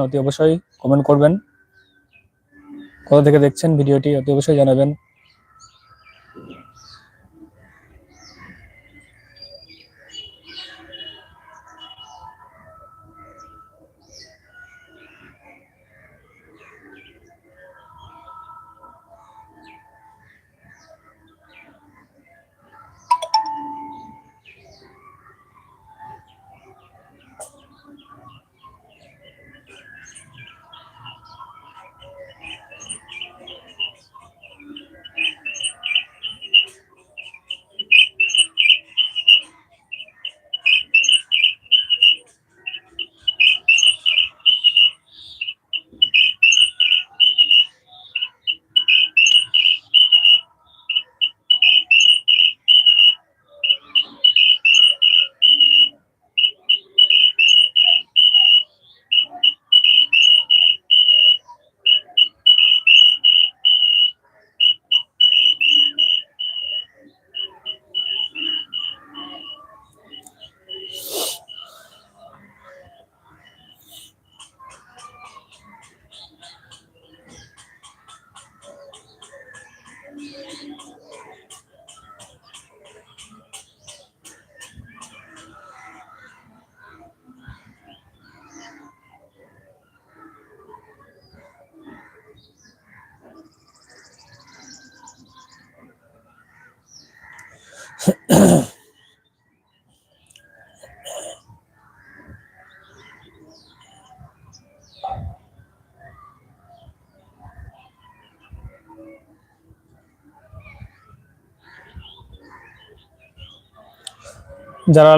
অতি অবশ্যই কমেন্ট করবেন। কোথা থেকে দেখছেন ভিডিওটি অতি অবশ্যই জানাবেন। যারা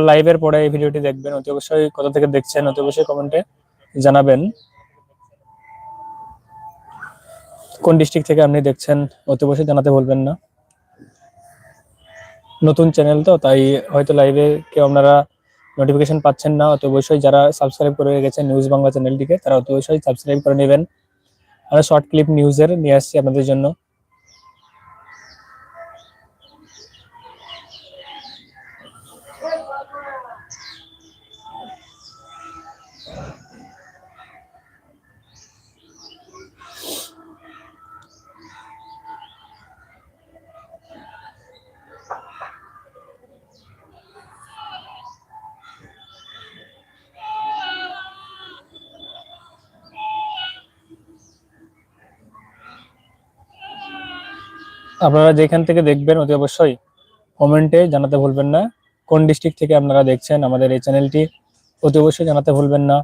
লাইভের পরে এই ভিডিওটি দেখবেন অতি অবশ্যই কোথা থেকে দেখছেন অতি অবশ্যই কমেন্টে জানাবেন। কোন ডিস্ট্রিক্ট থেকে আপনি দেখছেন অতি অবশ্যই জানাতে বলবেন না। নতুন চ্যানেল তো, তাই হয়তো লাইভে কেউ আপনারা নোটিফিকেশন পাচ্ছেন না, অতি অবশ্যই যারা সাবস্ক্রাইব করে গেছেন নিউজ বাংলা চ্যানেলটিকে তারা অত অবশ্যই সাবস্ক্রাইব করে নেবেন। আমরা শর্ট ক্লিপ নিউজের নিয়ে আসছি আপনাদের জন্য। আপনারা যেখান থেকে দেখবেন অতি অবশ্যই কমেন্টে জানাতে ভুলবেন না। কোন ডিস্ট্রিক্ট থেকে আপনারা দেখছেন আমাদের এই চ্যানেলটি অতি অবশ্যই জানাতে ভুলবেন না।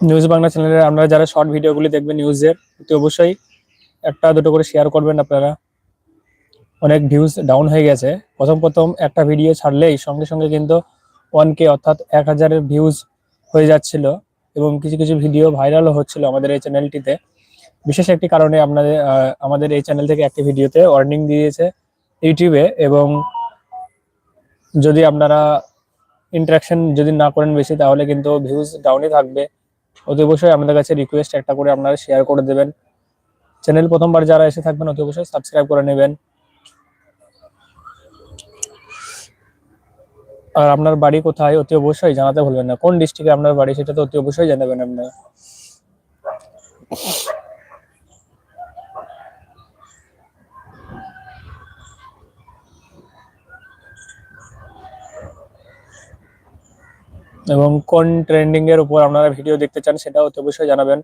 নিউজ বাংলা চ্যানেলে আপনারা যারা শর্ট ভিডিওগুলি দেখবেন নিউজের অতি অবশ্যই একটা, দুটো করে শেয়ার করবেন আপনারা। অনেক ভিউজ ডাউন হয়ে গেছে। প্রথম প্রথম একটা ভিডিও ছাড়লেই সঙ্গে সঙ্গে কিন্তু ওয়ান কে অর্থাৎ এক হাজারের ভিউজ হয়ে যাচ্ছিল এবং কিছু কিছু ভিডিও ভাইরালও হচ্ছিল আমাদের এই চ্যানেলটিতে বিশেষ একটি কারণে আপনাদের আমাদের এই চ্যানেল থেকে একটি ভিডিওতে ওয়ার্নিং দিয়েছে ইউটিউবে এবং যদি আপনারা ইন্টারাকশন যদি না করেন বেশি, তাহলে কিন্তু ভিউজ ডাউনই থাকবে। অতি অবশ্যই কাছে রিকোয়েস্ট একটা করে আপনারা শেয়ার করে দেবেন। চ্যানেল প্রথমবার যারা এসে থাকবেন অতি অবশ্যই সাবস্ক্রাইব করে নেবেন। আর আপনার বাড়ি কোথায় অতি অবশ্যই জানাতে ভুলবেন না। কোন ডিস্ট্রিক্টে আপনার বাড়ি, সেটা তো অতি অবশ্যই জানাবেন আপনারা। এবং কোন ট্রেন্ডিং এর উপর আপনারা ভিডিও দেখতে চান সেটাও অতি অবশ্যই জানাবেন।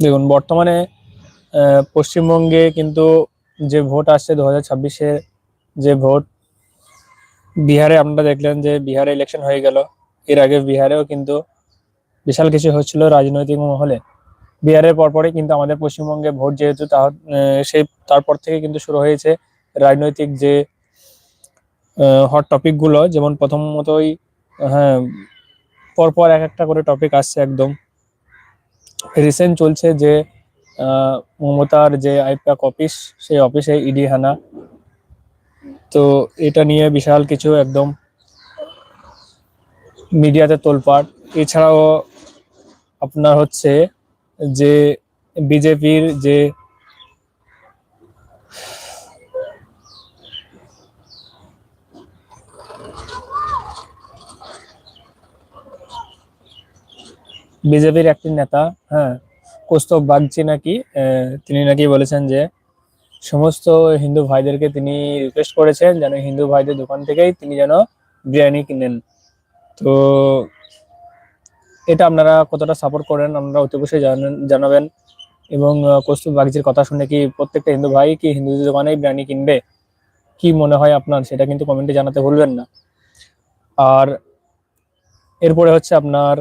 দেখুন, বর্তমানে পশ্চিমবঙ্গে কিন্তু যে ভোট আসছে দু হাজার যে ভোট বিহারে আপনারা দেখলেন যে বিহারে ইলেকশন হয়ে গেল। এর আগে বিহারেও কিন্তু বিশাল কিছু হচ্ছিল রাজনৈতিক মহলে। বিহারের পরপরই কিন্তু আমাদের পশ্চিমবঙ্গে ভোট যেহেতু তা সেই, তারপর থেকে কিন্তু শুরু হয়েছে রাজনৈতিক যে হট টপিকগুলো যেমন প্রথমতই হ্যাঁ পরপর এক একটা করে টপিক আসছে একদম। রিসেন্ট চলছে যে মমতার যে আইপ্যাক অফিস সেই অফিসে ইডি হানা তো এটা নিয়ে বিশাল কিছু একদম মিডিয়াতে তোলপাট এছাড়াও আপনার হচ্ছে যে, বিজেপির যে বিজেপির একটি নেতা হ্যাঁ কৌস্তব বাগচি নাকি তিনি নাকি বলেছেন যে সমস্ত হিন্দু ভাইদেরকে তিনি রিকোয়েস্ট করেছেন যেন হিন্দু ভাইদের দোকান থেকেই তিনি যেন বিরিয়ানি কিনেন। তো এটা আপনারা কতটা সাপোর্ট করেন আপনারা অতি অবশ্যই জানাবেন। এবং কৌস্তব বাগচির কথা শুনে কি প্রত্যেকটা হিন্দু ভাই কি হিন্দুদের দোকানেই বিরিয়ানি কিনবে? কি মনে হয় আপনার? সেটা কিন্তু কমেন্টে জানাতে ভুলবেন না। আর এরপরে হচ্ছে আপনার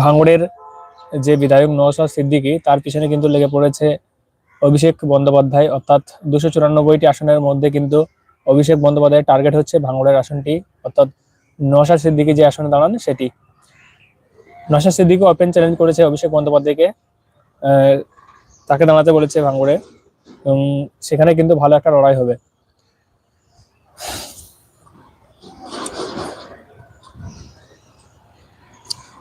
ভাঙড়ের যে বিধায়ক নওশাদ সিদ্দিকি, তার পিছনে কিন্তু লেগে পড়েছে অভিষেক বন্দ্যোপাধ্যায়। অর্থাৎ দুশো চুরানব্বইটি আসনের মধ্যে কিন্তু অভিষেক বন্দ্যোপাধ্যায়ের টার্গেট হচ্ছে ভাঙড়ের আসনটি। অর্থাৎ নওশাদ সিদ্দিকি যে আসনে দাঁড়ান, সেটি। নওশাদ সিদ্দিকী ওপেন চ্যালেঞ্জ করেছে অভিষেক বন্দ্যোপাধ্যায়কে। তাকে দাঁড়াতে বলেছে ভাঙড়ে। এবং সেখানে কিন্তু ভালো একটা লড়াই হবে।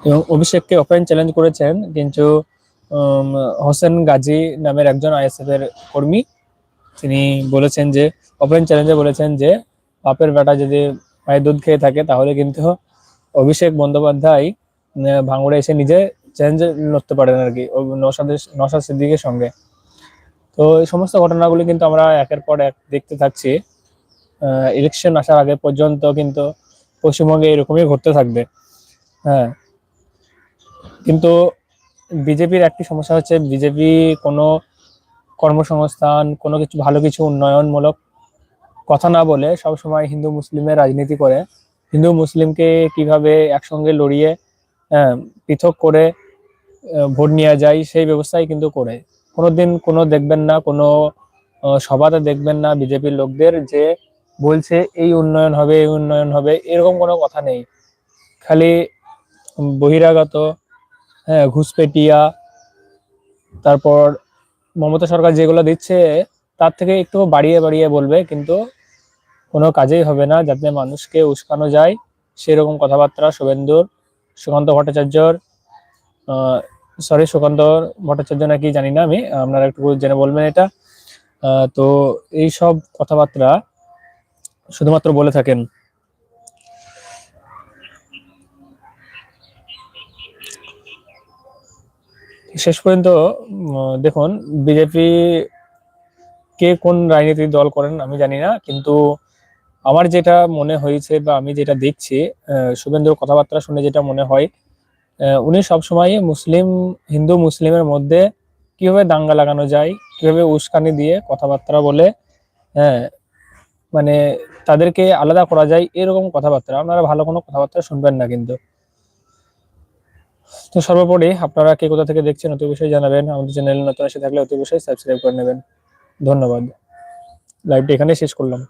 এবং অভিষেককে ওপেন চ্যালেঞ্জ করেছেন কিন্তু হোসেন গাজী নামের একজন আইএসএফ এর কর্মী, তিনি বলেছেন যে ওপেন চ্যালেঞ্জে বলেছেন যে, বাপের বেটা যদি মায়ের দুধ খেয়ে থাকে তাহলে কিন্তু অভিষেক বন্দ্যোপাধ্যায় ভাঙড়ে এসে নিজে চ্যালেঞ্জ লড়তে পারেন আর কি নওশাদের নওশাদ সিদ্দিকের সঙ্গে। তো এই সমস্ত ঘটনাগুলি কিন্তু আমরা একের পর এক দেখতে থাকছি। ইলেকশন আসার আগে পর্যন্ত কিন্তু পশ্চিমবঙ্গে এরকমই ঘটতে থাকবে। হ্যাঁ কিন্তু বিজেপির একটি সমস্যা হচ্ছে বিজেপি কোনো কর্মসংস্থান কোনো কিছু ভালো কিছু উন্নয়নমূলক কথা না বলে সব সময় হিন্দু মুসলিমের রাজনীতি করে। হিন্দু মুসলিমকে কীভাবে একসঙ্গে লড়িয়ে আহ, পৃথক করে ভোট নেওয়া যায় সেই ব্যবস্থাই কিন্তু করে। কোনোদিন কোনো দেখবেন না কোনো সভাতে দেখবেন না বিজেপির লোকদের যে বলছে এই উন্নয়ন হবে এই উন্নয়ন হবে এরকম কোনো কথা নেই। খালি বহিরাগত হ্যাঁ ঘুষপেটিয়া তারপর মমতা সরকার যেগুলো দিচ্ছে, তার থেকে একটু বাড়িয়ে বাড়িয়ে বলবে, কিন্তু কোনো কাজেই হবে না, যাতে মানুষকে উস্কানো যায়। সেরকম কথাবার্তা শুভেন্দুর, সুকান্ত ভট্টাচার্যর সরি সুকান্ত ভট্টাচার্য নাকি জানি না আমি, আপনারা একটু জেনে বলবেন এটা। তো এই সব কথাবার্তা শুধুমাত্র বলে থাকেন। শেষ পর্যন্ত দেখুন, বিজেপি কে কোন রাজনীতির দল করেন আমি জানি না, কিন্তু আমার যেটা মনে হয়েছে বা আমি যেটা দেখছি শুভেন্দুর কথাবার্তা শুনে যেটা মনে হয় উনি সবসময় মুসলিম, হিন্দু মুসলিমের মধ্যে কীভাবে দাঙ্গা লাগানো যায়, কীভাবে উস্কানি দিয়ে কথাবার্তা বলে হ্যাঁ মানে তাদেরকে আলাদা করা যায়, এরকম কথাবার্তা। আপনারা ভালো কোনো কথাবার্তা শুনবেন না কিন্তু। তো সর্বোপরি আপনারা কে কোথা থেকে দেখছেন অতি অবশ্যই জানাবেন। আমাদের চ্যানেল নতুন এসে থাকলে অতি অবশ্যই সাবস্ক্রাইব করে নেবেন। ধন্যবাদ। লাইভটি এখানে শেষ করলাম।